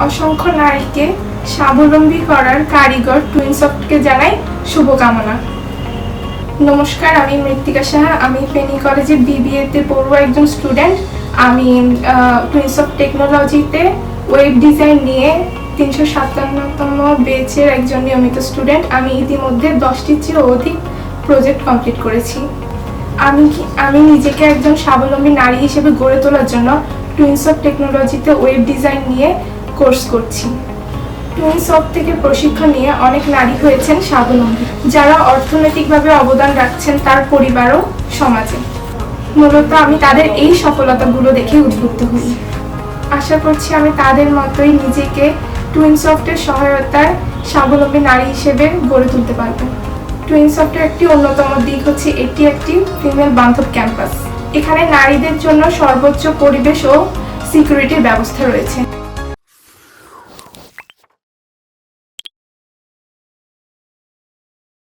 অসংখ্য নারীকে স্বাবলম্বী করার কারিগর টুইনসফটকে জানাই শুভকামনা। নমস্কার, আমি মৃত্তিকা সাহা। আমি ফেনী কলেজে বিবিএতে পড়ুয়া একজন স্টুডেন্ট আমি টুইনসফট টেকনোলজিতে ওয়েব ডিজাইন নিয়ে তিনশো সাতান্নতম বেচের একজন নিয়মিত স্টুডেন্ট আমি ইতিমধ্যে দশটির চেয়ে অধিক প্রজেক্ট কমপ্লিট করেছি। আমি কি- আমি নিজেকে একজন স্বাবলম্বী নারী হিসেবে গড়ে তোলার জন্য টুইনস অফ টেকনোলজিতে ওয়েব ডিজাইন নিয়ে কোর্স করছি। টুইনস অফ থেকে প্রশিক্ষণ নিয়ে অনেক নারী হয়েছেন স্বাবলম্বী, যারা অর্থনৈতিকভাবে অবদান রাখছেন তার পরিবার ও সমাজে। মূলত আমি তাদের এই সফলতাগুলো দেখে উদ্বুদ্ধ হই। আশা করছি আমি তাদের মতোই নিজেকে টুইনসফটের সহায়তায় স্বাবলম্বী নারী হিসেবে গড়ে তুলতে পারব। টুইনসফটের একটি অন্যতম দিক হচ্ছে এটি একটি ফিমেল বান্ধব ক্যাম্পাস এখানে নারীদের জন্য সর্বোচ্চ পরিবেশ ও সিকিউরিটির ব্যবস্থা রয়েছে।